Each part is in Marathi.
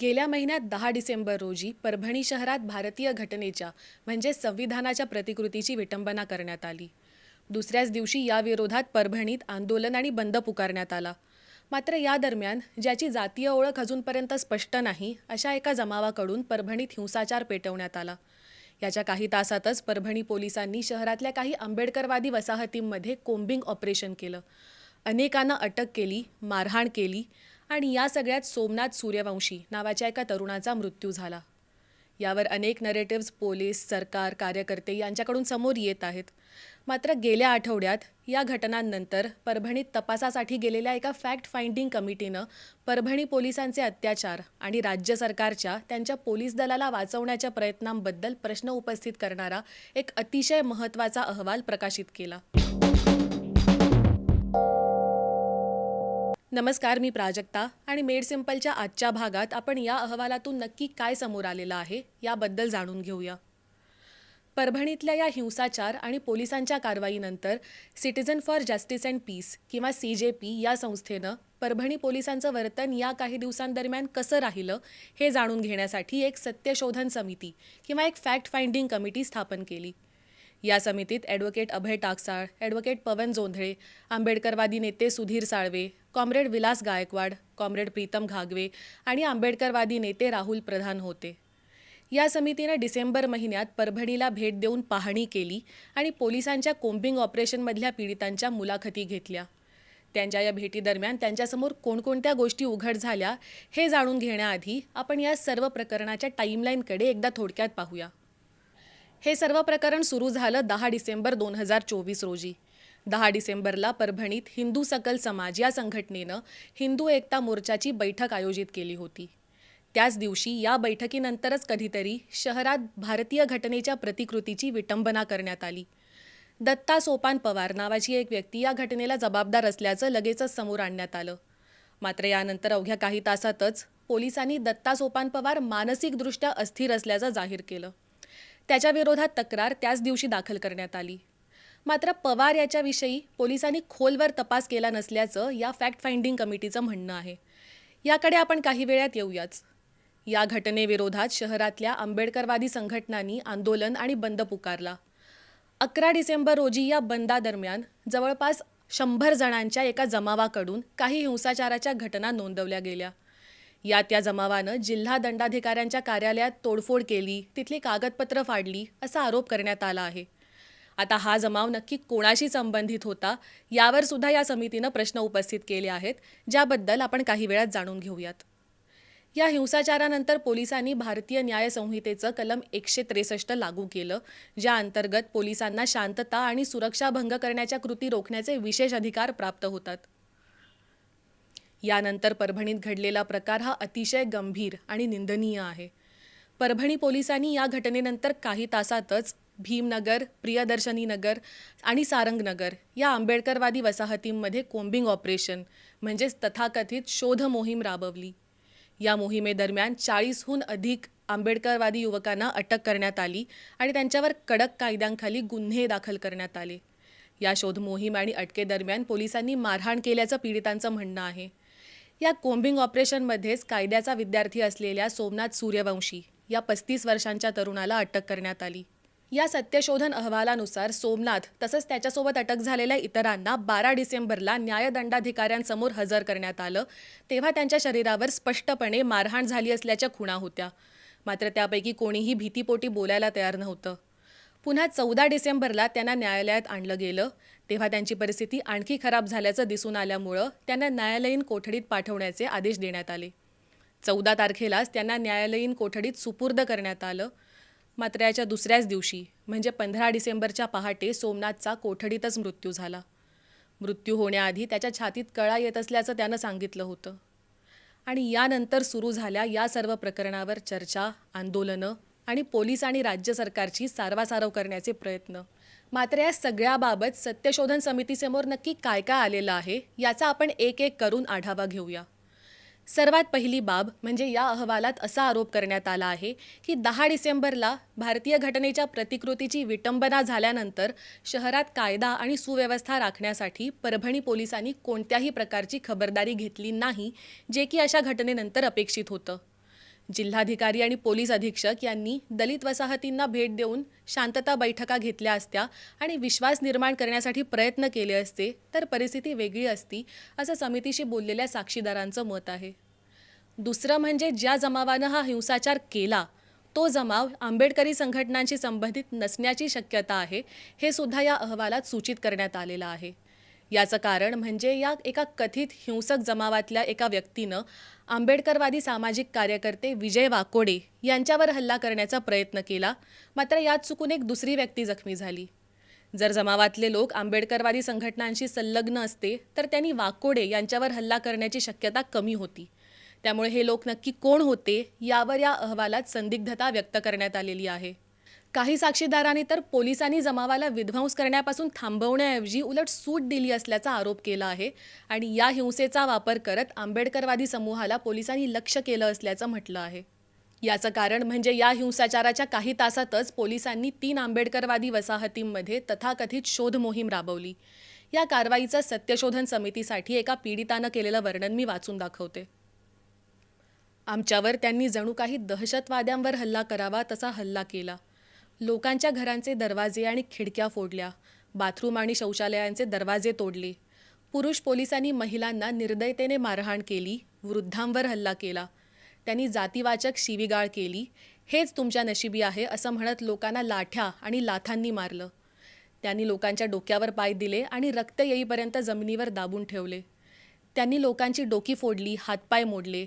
गेल्या महिन्यात दहा डिसेंबर रोजी परभणी शहरात भारतीय घटनेच्या म्हणजे संविधानाच्या प्रतिकृतीची विटंबना करण्यात आली. दुसऱ्याच दिवशी या विरोधात परभणीत आंदोलन आणि बंद पुकारण्यात आला. मात्र या दरम्यान ज्याची जातीय ओळख अजूनपर्यंत स्पष्ट नाही अशा एका जमावाकडून परभणीत हिंसाचार पेटवण्यात आला. याच्या काही तासातच परभणी पोलिसांनी शहरातल्या काही आंबेडकरवादी वसाहतींमध्ये कोम्बिंग ऑपरेशन केलं. अनेकांना अटक केली मारहाण केली आणि या सगळ्यात सोमनाथ सूर्यवंशी नावाच्या एका तरुणाचा मृत्यू झाला. यावर अनेक नरेटिव्स पोलीस सरकार कार्यकर्ते यांच्याकडून समोर येत आहेत. मात्र गेल्या आठवड्यात या घटनांनंतर परभणीत तपासासाठी गेलेल्या एका फॅक्ट फाइंडिंग कमिटीनं परभणी पोलिसांचे अत्याचार आणि राज्य सरकारच्या त्यांच्या पोलीस दलाला वाचवण्याच्या प्रयत्नांबद्दल प्रश्न उपस्थित करणारा एक अतिशय महत्त्वाचा अहवाल प्रकाशित केला. नमस्कार मी प्राजक्ता आणि मेड सिम्पलच्या आजच्या भागात आपण या अहवालातून नक्की काय समोर आलेलं आहे याबद्दल जाणून घेऊया. परभणीतल्या या हिंसाचार आणि पोलिसांच्या कारवाईनंतर citizen for justice and peace किंवा सी जे पी या संस्थेनं परभणी पोलिसांचं वर्तन या काही दिवसांदरम्यान कसं राहिलं हे जाणून घेण्यासाठी एक सत्यशोधन समिती किंवा एक फॅक्ट फाइंडिंग कमिटी स्थापन केली. या समितीत ॲडव्होकेट अभय टाकसाळ ॲडव्होकेट पवन जोंधळे आंबेडकरवादी नेते सुधीर साळवे कॉम्रेड विलास गायकवाड कॉम्रेड प्रीतम घागवे आणि आंबेडकरवादी नेते राहुल प्रधान होते. या समितीनं डिसेंबर महिन्यात परभणीला भेट देऊन पाहणी केली आणि पोलिसांच्या कोम्बिंग ऑपरेशनमधल्या पीडितांच्या मुलाखती घेतल्या. त्यांच्या या भेटीदरम्यान त्यांच्यासमोर कोणकोणत्या गोष्टी उघड झाल्या हे जाणून घेण्याआधी आपण या सर्व प्रकरणाच्या टाईमलाईनकडे एकदा थोडक्यात पाहूया. हे सर्व प्रकरण सुरू झालं दहा डिसेंबर दोन हजार चोवीस रोजी. दहा डिसेंबरला परभणीत हिंदू सकल समाज या संघटनेनं हिंदू एकता मोर्चाची बैठक आयोजित केली होती. त्याच दिवशी या बैठकीनंतरच कधीतरी शहरात भारतीय घटनेच्या प्रतिकृतीची विटंबना करण्यात आली. दत्ता सोपान पवार नावाची एक व्यक्ती या घटनेला जबाबदार असल्याचं लगेचच समोर आणण्यात आलं. मात्र यानंतर अवघ्या काही तासातच पोलिसांनी दत्ता सोपान पवार मानसिकदृष्ट्या अस्थिर असल्याचं जाहीर केलं. त्याच्याविरोधात तक्रार त्याच दिवशी दाखल करण्यात आली. मात्र पवार याच्याविषयी पोलिसांनी खोलवर तपास केला नसल्याचं या फॅक्ट फाइंडिंग कमिटीचं म्हणणं आहे. याकडे आपण काही वेळात येऊयाच. या घटनेविरोधात शहरातल्या आंबेडकरवादी संघटनांनी आंदोलन आणि बंद पुकारला. अकरा डिसेंबर रोजी या बंदादरम्यान जवळपास शंभर जणांच्या एका जमावाकडून काही हिंसाचाराच्या घटना नोंदवल्या गेल्या. या त्या जमावानं जिल्हा दंडाधिकाऱ्यांच्या कार्यालयात तोडफोड केली तिथली कागदपत्र फाडली असा आरोप करण्यात आला आहे. आता हा जमाव नक्की कोणाशी संबंधित होता यावर सुद्धा या समितीनं प्रश्न उपस्थित केले आहेत ज्याबद्दल आपण काही वेळात जाणून घेऊयात. या हिंसाचारानंतर पोलिसांनी भारतीय न्याय संहितेचं कलम एकशे त्रेसष्ट लागू केलं ज्या अंतर्गत पोलिसांना शांतता आणि सुरक्षा भंग करण्याच्या कृती रोखण्याचे विशेष अधिकार प्राप्त होतात. यानंतर परभणीत घडलेला प्रकार हा अतिशय गंभीर आणि निंदनीय आहे. परभणी पोलिसांनी या घटनेनंतर काही तासातच भीमनगर प्रियदर्शनी नगर आणि सारंगनगर या आंबेडकरवादी वसाहतींमध्ये कोम्बिंग ऑपरेशन म्हणजेच तथाकथित शोध मोहीम राबवली. या मोहिमेदरम्यान चाळीसहून अधिक आंबेडकरवादी युवकांना अटक करण्यात आली आणि त्यांच्यावर कडक कायद्यांखाली गुन्हे दाखल करण्यात आले. या शोध मोहीम आणि अटकेदरम्यान पोलिसांनी मारहाण केल्याचं पीडितांचं म्हणणं आहे. या कोम्बिंग ऑपरेशनमध्येच कायद्याचा विद्यार्थी असलेल्या सोमनाथ सूर्यवंशी या पस्तीस वर्षांच्या तरुणाला अटक करण्यात आली. या सत्यशोधन अहवालानुसार सोमनाथ तसंच त्याच्यासोबत अटक झालेल्या इतरांना बारा डिसेंबरला न्यायदंडाधिकाऱ्यांसमोर हजर करण्यात आलं. तेव्हा त्यांच्या शरीरावर स्पष्टपणे मारहाण झाली असल्याच्या खुणा होत्या. मात्र त्यापैकी कोणीही भीतीपोटी बोलायला तयार नव्हतं. पुन्हा चौदा डिसेंबरला त्यांना न्यायालयात आणलं गेलं. तेव्हा त्यांची परिस्थिती आणखी खराब झाल्याचं दिसून आल्यामुळं त्यांना न्यायालयीन कोठडीत पाठवण्याचे आदेश देण्यात आले. चौदा तारखेलाच त्यांना न्यायालयीन कोठडीत सुपूर्द करण्यात आलं. मात्र याच्या दुसऱ्याच दिवशी म्हणजे पंधरा डिसेंबरच्या पहाटे सोमनाथचा कोठडीतच मृत्यू झाला. मृत्यू होण्याआधी त्याच्या छातीत कळा येत असल्याचं त्यानं सांगितलं होतं. आणि यानंतर सुरू झाल्या या सर्व प्रकरणावर चर्चा आंदोलनं आणि पोलीस आणि राज्य सरकारची सारवासारव करण्याचे प्रयत्न. मात्र या सगळ्याबाबत सत्यशोधन समितीसमोर नक्की काय काय आलेलं आहे याचा आपण एक एक करून आढावा घेऊया. सर्वात पहिली बाब म्हणजे या अहवालात असा आरोप करण्यात आला आहे की दहा डिसेंबरला भारतीय घटनेच्या प्रतिकृतीची विटंबना झाल्यानंतर शहरात कायदा आणि सुव्यवस्था राखण्यासाठी परभणी पोलिसांनी कोणत्याही प्रकारची खबरदारी घेतली नाही जे की अशा घटनेनंतर अपेक्षित होतं. जिल्हाधिकारी आणि पोलीस अधीक्षक यांनी दलित वसाहतींना भेट देऊन शांतता बैठका घेतल्या असत्या आणि विश्वास निर्माण करण्यासाठी प्रयत्न केले असते तर परिस्थिती वेगळी असती असं समितीशी बोललेल्या साक्षीदारांचं मत आहे. दुसरं म्हणजे ज्या जमावानं हा हिंसाचार केला तो जमाव आंबेडकरी संघटनांशी संबंधित नसण्याची शक्यता आहे हे सुद्धा या अहवालात सूचित करण्यात आलेलं आहे. याचं कारण म्हणजे या एका कथित हिंसक जमावातल्या एका व्यक्तीनं आंबेडकरवादी सामाजिक कार्यकर्ते विजय वाकोडे यांच्यावर हल्ला करण्याचा प्रयत्न केला. मात्र यात चुकून एक दुसरी व्यक्ती जखमी झाली. जर जमावातले लोक आंबेडकरवादी संघटनांशी संलग्न असते तर त्यांनी वाकोडे यांच्यावर हल्ला करण्याची शक्यता कमी होती. त्यामुळे हे लोक नक्की कोण होते यावर या अहवालात संदिग्धता व्यक्त करण्यात आलेली आहे. काही साक्षीदारांनी तर पोलिसांनी जमावाला विध्वंस करण्यापासून थांबवण्याऐवजी उलट सूट दिली असल्याचा आरोप केला आहे. आणि या हिंसेचा वापर करत आंबेडकरवादी समूहाला पोलिसांनी लक्ष केलं असल्याचं म्हटलं आहे. याचं कारण म्हणजे या हिंसाचाराच्या काही तासातच पोलिसांनी तीन आंबेडकरवादी वसाहतींमध्ये तथाकथित शोध मोहीम राबवली. या कारवाईचं सत्यशोधन समितीसाठी एका पीडितानं केलेलं वर्णन मी वाचून दाखवते. आमच्यावर त्यांनी जणू काही दहशतवाद्यांवर हल्ला करावा तसा हल्ला केला. लोकांच्या घरांचे दरवाजे आणि खिडक्या फोडल्या. बाथरूम आणि शौचालयांचे दरवाजे तोडले. पुरुष पोलिसांनी महिलांना निर्दयतेने मारहाण केली वृद्धांवर हल्ला केला. त्यांनी जातीवाचक शिवीगाळ केली. हेच तुमच्या नशिबी आहे असं म्हणत लोकांना लाठ्या आणि लाथांनी मारलं. त्यांनी लोकांच्या डोक्यावर पाय दिले आणि रक्त येईपर्यंत जमिनीवर दाबून ठेवले. त्यांनी लोकांची डोकी फोडली हातपाय मोडले.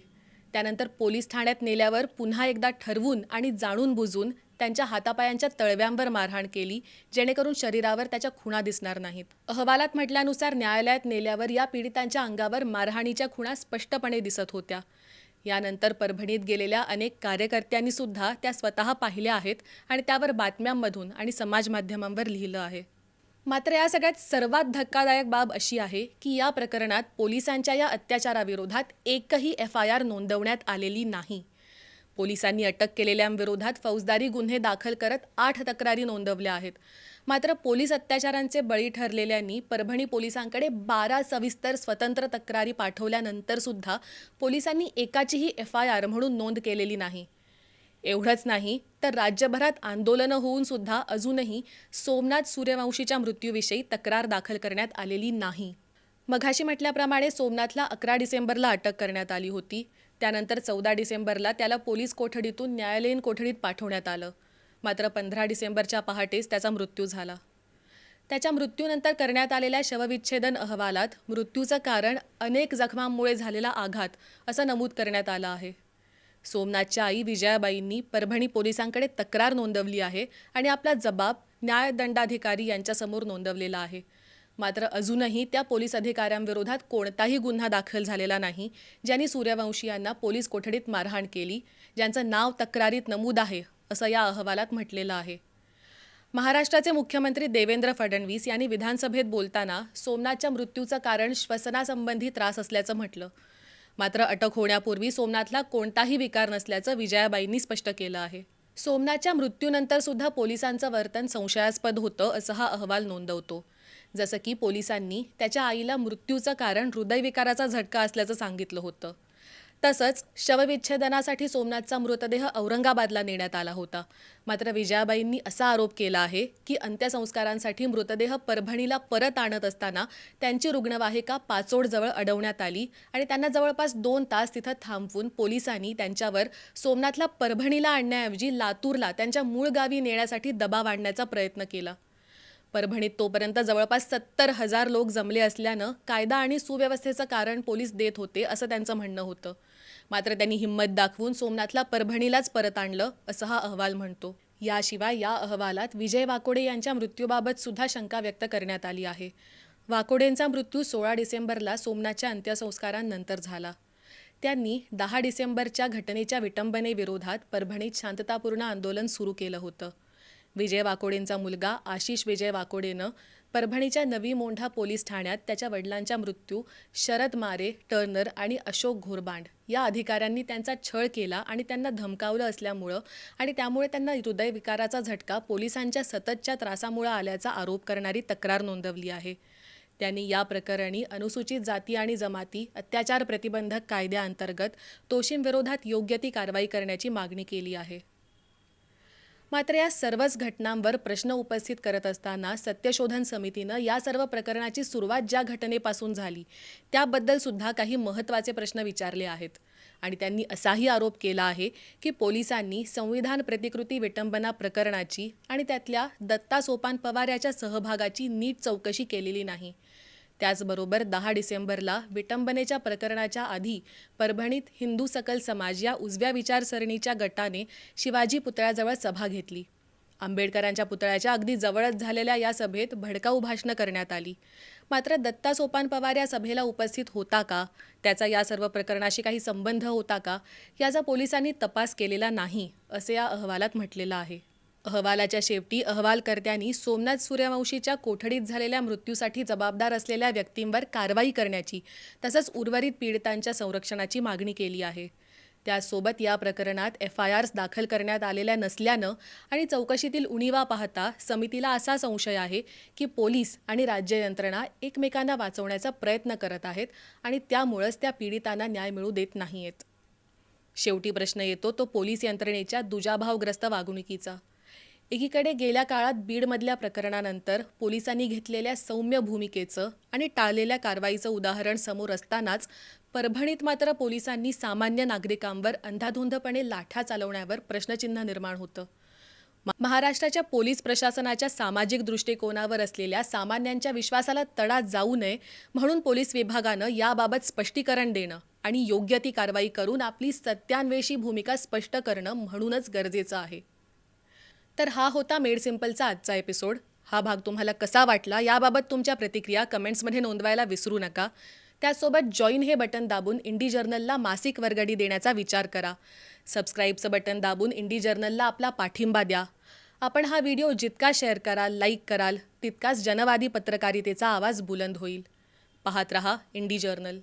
त्यानंतर पोलीस ठाण्यात नेल्यावर पुन्हा एकदा ठरवून आणि जाणून बुजून त्यांच्या हातापायांच्या तळव्यांवर मारहाण केली जेणेकरून शरीरावर त्याच्या खुणा दिसणार नाहीत. अहवालात म्हटल्यानुसार न्यायालयात नेल्यावर या पीडितांच्या अंगावर मारहाणीच्या खुणा स्पष्टपणे दिसत होत्या. यानंतर परभणीत गेलेल्या अनेक कार्यकर्त्यांनी सुद्धा त्या स्वतः पाहिल्या आहेत आणि त्यावर बातम्यांमधून आणि समाज माध्यमांवर लिहिलं आहे. मात्र या सगळ्यात सर्वात धक्कादायक बाब अशी आहे की या प्रकरणात पोलिसांच्या या अत्याचाराविरोधात एकही एफ आय आर नोंदवण्यात आलेली नाही. पोलिसांनी अटक केलेल्यांविरोधात फौजदारी गुन्हे दाखल करत आठ तक्रारी नोंदवल्या आहेत. मात्र पोलीस अत्याचारांचे बळी ठरलेल्यांनी परभणी पोलिसांकडे बारा सविस्तर स्वतंत्र तक्रारी पाठवल्यानंतर सुद्धा पोलिसांनी एकाचीही एफ आय आर म्हणून नोंद केलेली नाही. एवढंच नाही तर राज्यभरात आंदोलनं होऊन सुद्धा अजूनही सोमनाथ सूर्यवंशीच्या मृत्यूविषयी तक्रार दाखल करण्यात आलेली नाही. मघाशी म्हटल्याप्रमाणे सोमनाथला अकरा डिसेंबरला अटक करण्यात आली होती. त्यानंतर चौदा डिसेंबरला त्याला पोलीस कोठडीतून न्यायालयीन कोठडीत पाठवण्यात आलं. मात्र पंधरा डिसेंबरच्या पहाटेच त्याचा मृत्यू झाला. त्याच्या मृत्यूनंतर करण्यात आलेल्या शवविच्छेदन अहवालात मृत्यूचं कारण अनेक जखमांमुळे झालेला आघात असं नमूद करण्यात आलं आहे. सोमनाथच्या आई विजयाबाईंनी परभणी पोलिसांकडे तक्रार नोंदवली आहे आणि आपला जबाब न्यायदंडाधिकारी यांच्यासमोर नोंदवलेला आहे. मात्र अजूनही त्या पोलीस अधिकाऱ्यांविरोधात कोणताही गुन्हा दाखल झालेला नाही ज्यांनी सूर्यवंशी यांना पोलीस कोठडीत मारहाण केली ज्यांचं नाव तक्रारीत नमूद आहे असं या अहवालात म्हटलेलं आहे. महाराष्ट्राचे मुख्यमंत्री देवेंद्र फडणवीस यांनी विधानसभेत बोलताना सोमनाथच्या मृत्यूचं कारण श्वसनासंबंधी त्रास असल्याचं म्हटलं. मात्र अटक होण्यापूर्वी सोमनाथला कोणताही विकार नसल्याचं विजयाबाईंनी स्पष्ट केलं आहे. सोमनाथच्या मृत्यूनंतर सुद्धा पोलिसांचं वर्तन संशयास्पद होतं असं हा अहवाल नोंदवतो. जसं की पोलिसांनी त्याच्या आईला मृत्यूचं कारण हृदयविकाराचा झटका असल्याचं सांगितलं होतं. तसंच शवविच्छेदनासाठी सोमनाथचा मृतदेह औरंगाबादला नेण्यात आला होता. मात्र विजयाबाईंनी असा आरोप केला आहे की अंत्यसंस्कारांसाठी मृतदेह परभणीला परत आणत असताना त्यांची रुग्णवाहिका पाचोडजवळ अडवण्यात आली आणि त्यांना जवळपास दोन तास तिथं थांबवून पोलिसांनी त्यांच्यावर सोमनाथला परभणीला आणण्याऐवजी लातूरला त्यांच्या मूळ गावी नेण्यासाठी दबाव आणण्याचा प्रयत्न केला. परभणीत तोपर्यंत जवळपास सत्तर हजार लोक जमले असल्यानं कायदा आणि सुव्यवस्थेचं कारण पोलीस देत होते असं त्यांचं म्हणणं होतं. मात्र त्यांनी हिंमत दाखवून सोमनाथला परभणीलाच परत आणलं असं हा अहवाल म्हणतो. याशिवाय या अहवालात विजय वाकोडे यांच्या मृत्यूबाबत सुद्धा शंका व्यक्त करण्यात आली आहे. वाकोडेंचा मृत्यू सोळा डिसेंबरला सोमनाथच्या अंत्यसंस्कारांनंतर झाला. त्यांनी दहा डिसेंबरच्या घटनेच्या विटंबनेविरोधात परभणीत शांततापूर्ण आंदोलन सुरू केलं होतं. विजय वाकोडेंचा मुलगा आशिष विजय वाकोडेनं परभणीच्या नवी मोंढा पोलीस ठाण्यात त्याच्या वडिलांच्या मृत्यू शरद मारे टर्नर आणि अशोक घोरबांड या अधिकाऱ्यांनी त्यांचा छळ केला आणि त्यांना धमकावलं असल्यामुळं आणि त्यामुळे त्यांना हृदयविकाराचा झटका पोलिसांच्या सततच्या त्रासामुळं आल्याचा आरोप करणारी तक्रार नोंदवली आहे. त्यांनी या प्रकरणी अनुसूचित जाती आणि जमाती अत्याचार प्रतिबंधक कायद्याअंतर्गत दोषींविरोधात योग्य ती कारवाई करण्याची मागणी केली आहे. मात्र या सर्वच घटनांवर प्रश्न उपस्थित करत असताना सत्यशोधन समितीनं या सर्व प्रकरणाची सुरुवात ज्या घटनेपासून झाली त्याबद्दल सुद्धा काही महत्त्वाचे प्रश्न विचारले आहेत. आणि त्यांनी असाही आरोप केला आहे की पोलिसांनी संविधान प्रतिकृती विटंबना प्रकरणाची आणि त्यातल्या दत्ता सोपान पवार याच्या सहभागाची नीट चौकशी केलेली नाही. त्याचबरोबर दहा डिसेंबरला विटंबनेच्या प्रकरणाच्या आधी परभणीत हिंदू सकल समाज या उजव्या विचारसरणीच्या गटाने शिवाजी पुतळ्याजवळ सभा घेतली. आंबेडकरांच्या पुतळ्याच्या अगदी जवळच झालेल्या या सभेत भडकाऊ भाषणं करण्यात आली. मात्र दत्ता सोपान पवार या सभेला उपस्थित होता का? त्याचा या सर्व प्रकरणाशी काही संबंध होता का? याचा पोलिसांनी तपास केलेला नाही असे या अहवालात म्हटलेलं आहे. अहवालाच्या शेवटी अहवालकर्त्यांनी सोमनाथ सूर्यवंशीच्या कोठडीत झालेल्या मृत्यूसाठी जबाबदार असलेल्या व्यक्तींवर कारवाई करण्याची तसंच उर्वरित पीडितांच्या संरक्षणाची मागणी केली आहे. त्यासोबत या प्रकरणात एफ आय आर्स दाखल करण्यात आलेल्या नसल्यानं आणि चौकशीतील उणीवा पाहता समितीला असा संशय आहे की पोलीस आणि राज्य यंत्रणा एकमेकांना वाचवण्याचा प्रयत्न करत आहेत आणि त्यामुळंच त्या पीडितांना न्याय मिळू देत नाहीयेत. शेवटी प्रश्न येतो तो पोलीस यंत्रणेच्या दुजाभावग्रस्त वागणुकीचा. एकीकडे गेल्या काळात बीडमधल्या प्रकरणानंतर पोलिसांनी घेतलेल्या सौम्य भूमिकेचं आणि टाळलेल्या कारवाईचं उदाहरण समोर असतानाच परभणीत मात्र पोलिसांनी सामान्य नागरिकांवर अंधाधुंदपणे लाठा चालवण्यावर प्रश्नचिन्ह निर्माण होतं. महाराष्ट्राच्या पोलीस प्रशासनाच्या सामाजिक दृष्टिकोनावर असलेल्या सामान्यांच्या विश्वासाला तडा जाऊ नये म्हणून पोलीस विभागानं याबाबत स्पष्टीकरण देणं आणि योग्य ती कारवाई करून आपली सत्यान्वेषी भूमिका स्पष्ट करणं म्हणूनच गरजेचं आहे. तर हा होता मेड सिम्पलचा आजचा एपिसोड. हा भाग तुम्हाला कसा वाटला याबाबत तुमच्या प्रतिक्रिया कमेंट्समध्ये नोंदवायला विसरू नका. त्यासोबत जॉईन हे बटन दाबून इंडी जर्नलला मासिक वर्गडी देण्याचा विचार करा. सबस्क्राईबचं बटन दाबून इंडी जर्नलला आपला पाठिंबा द्या. आपण हा व्हिडिओ जितका शेअर कराल लाईक कराल तितकाच जनवादी पत्रकारितेचा आवाज बुलंद होईल. पाहत रहा इंडी जर्नल.